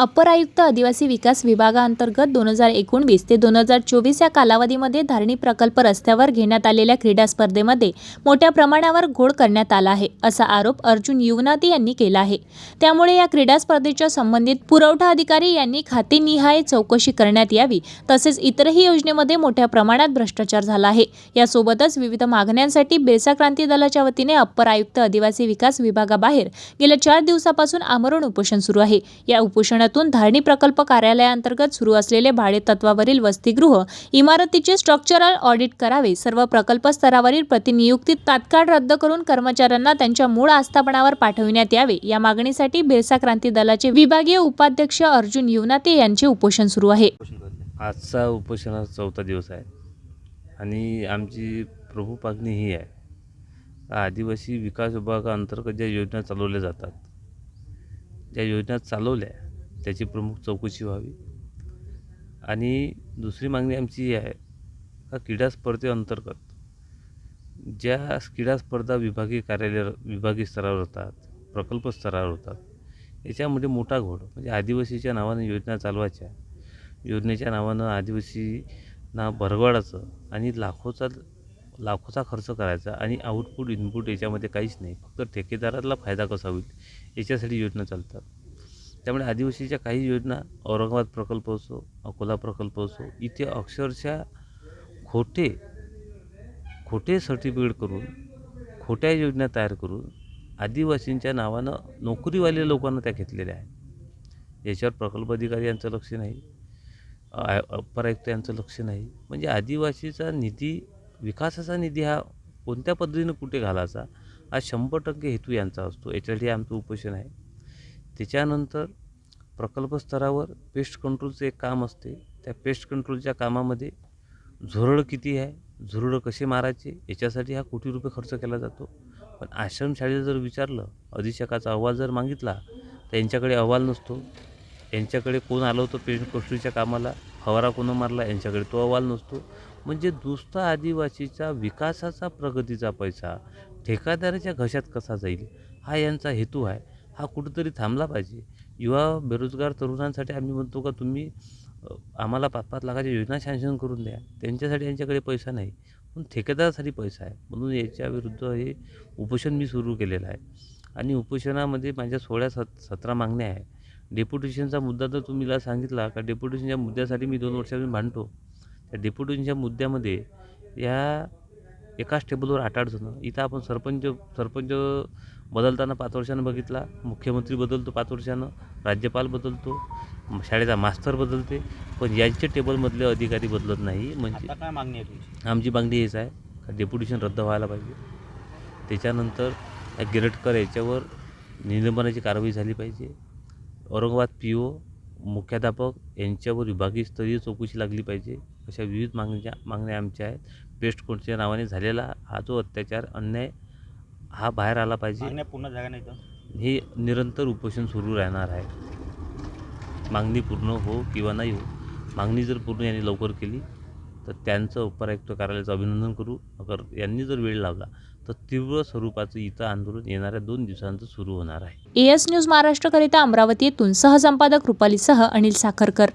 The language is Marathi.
अपर आयुक्त आदिवासी विकास विभागाअंतर्गत दोन हजार एकोणवीस ते दोन हजार चोवीस या कालावधीमध्ये धारणी प्रकल्प रस्त्यावर घेण्यात आलेल्या क्रीडा स्पर्धेमध्ये मोठ्या प्रमाणावर घोळ करण्यात आला आहे असा आरोप अर्जुन युवनाती यांनी केला आहे. त्यामुळे या क्रीडा स्पर्धेच्या संबंधित पुरवठा अधिकारी यांनी खातेनिहाय चौकशी करण्यात यावी तसेच इतरही योजनेमध्ये मोठ्या प्रमाणात भ्रष्टाचार झाला आहे. यासोबतच विविध मागण्यांसाठी बेरसा क्रांती दलाच्या वतीने अप्पर आयुक्त आदिवासी विकास विभागाबाहेर गेल्या चार दिवसापासून आमरण उपोषण सुरू आहे. या उपोषणात उपोषणातून धारणी प्रकल्प कार्यालयाअंतर्गत सुरू असलेले भाडेतत्वावरील वसतिगृह इमारतीचे स्ट्रक्चरल ऑडिट करावे सर्व प्रकल्प स्तरावरील प्रतिनियुक्ती तात्काळ रद्द करून कर्मचाऱ्यांना त्यांच्या मूळ आस्थापनावर पाठविण्यात यावे. या मागणीसाठी बिरसा क्रांती दलाचे विभागीय उपाध्यक्ष अर्जुन युवनाते यांचे उपोषण सुरू आहे. उपोषण आजचा उपोषणाचा चौथा दिवस आहे आणि आमची प्रभू मागणी ही आहे. आदिवासी विकास विभागाअंतर्गत ज्या योजना चालवल्या जातात ज्या योजना चालवल्या त्याची प्रमुख चौकशी व्हावी. आणि दुसरी मागणी आमची ही आहे का क्रीडा स्पर्धेअंतर्गत ज्या क्रीडा स्पर्धा विभागीय कार्यालय विभागीय स्तरावर होतात प्रकल्प स्तरावर होतात याच्यामध्ये मोठा घोड म्हणजे आदिवासीच्या नावानं योजना चालवायच्या. योजनेच्या नावानं आदिवासींना भरगवाडाचं आणि लाखोचा लाखोचा खर्च करायचा आणि आउटपुट इनपुट याच्यामध्ये काहीच नाही. फक्त ठेकेदाराला फायदा कसा होईल याच्यासाठी योजना चालतात. त्यामुळे आदिवासीच्या काही योजना औरंगाबाद प्रकल्प असो अकोला प्रकल्प असो इथे अक्षरशः खोटे खोटे सर्टिफिकेट करून खोट्या योजना तयार करून आदिवासींच्या नावानं नोकरीवाले लोकांना त्या घेतलेल्या आहेत. याच्यावर प्रकल्प अधिकारी यांचं लक्ष नाही आय यांचं लक्ष नाही. म्हणजे आदिवासीचा निधी विकासाचा निधी हा कोणत्या पद्धतीनं कुठे घालायचा हा शंभर टक्के हेतू यांचा असतो. याच्यासाठी आमचं उपोषण आहे. त्याच्यानंतर प्रकल्प स्तरावर पेस्ट कंट्रोलचं एक काम असते. त्या पेस्ट कंट्रोलच्या कामामध्ये झुरळ किती आहे झुरळं कसे मारायचे याच्यासाठी हा कोटी रुपये खर्च केला जातो. पण आश्रमशाळेला जर विचारलं अधीक्षकाचा अहवाल जर मागितला तर यांच्याकडे अहवाल नसतो. यांच्याकडे कोण आलं होतं पेस्ट कंट्रोलच्या कामाला फवारा कोण मारला यांच्याकडे तो अहवाल नसतो. म्हणजे दुसरा आदिवासीचा विकासाचा प्रगतीचा पैसा ठेकादाराच्या घशात कसा जाईल हा यांचा हेतू आहे. हा कुठंतरी थांबला पाहिजे. युवा बेरोजगार तरुणांसाठी आम्ही म्हणतो का तुम्ही आम्हाला पाच पाच लाखाच्या योजना सँक्शन करून द्या. त्यांच्यासाठी यांच्याकडे पैसा नाही पण ठेकेदारासाठी पैसा आहे. म्हणून याच्या विरुद्ध हे उपोषण मी सुरू केलेलं आहे. आणि उपोषणामध्ये माझ्या सोळा सत सतरा मागण्या आहे डेप्युटेशनचा मुद्दा तर तुम्हीला सांगितला का डेप्युटेशनच्या मुद्द्यासाठी मी दोन वर्षापासून मांडतो त्या डेप्युटेशनच्या मुद्द्यामध्ये या एकाच टेबलवर आठ आठ जणं. इथं आपण सरपंच सरपंच बदलताना पाच वर्षानं बघितला. मुख्यमंत्री बदलतो पाच वर्षानं राज्यपाल बदलतो शाळेचा मास्तर बदलते. पण यांच्या टेबलमधले अधिकारी बदलत नाही. म्हणजे आता काय मागणी आहे तुमची? आमची मागणी हेच आहे का डेप्युटेशन रद्द व्हायला पाहिजे. त्याच्यानंतर गिरटकर याच्यावर निलंबनाची कारवाई झाली पाहिजे. औरंगाबाद पी ओ मुख्याध्यापक यांच्यावर विभागीय स्तरीय चौकशी लागली पाहिजे. अशा विविध मागण्या मागण्या आमच्या आहेत. पेस्ट कोणच्या नावाने झालेला हा जो अत्याचार अन्याय हा बाहेर आला पाहिजे. पूर्ण जागा नाही हे निरंतर उपोषण सुरू राहणार आहे. मागणी पूर्ण हो किंवा नाही हो मागणी जर पूर्ण यांनी लवकर केली तर त्यांचं उपरायुक्त कार्यालयाचं अभिनंदन करू. अगर यांनी जर वेळ लावला तर तीव्र स्वरूपाचं इथं आंदोलन येणाऱ्या दोन दिवसांचं सुरू होणार आहे. एएस न्यूज महाराष्ट्रकरिता अमरावती येथून सहसंपादक रुपालीसह अनिल साखरकर.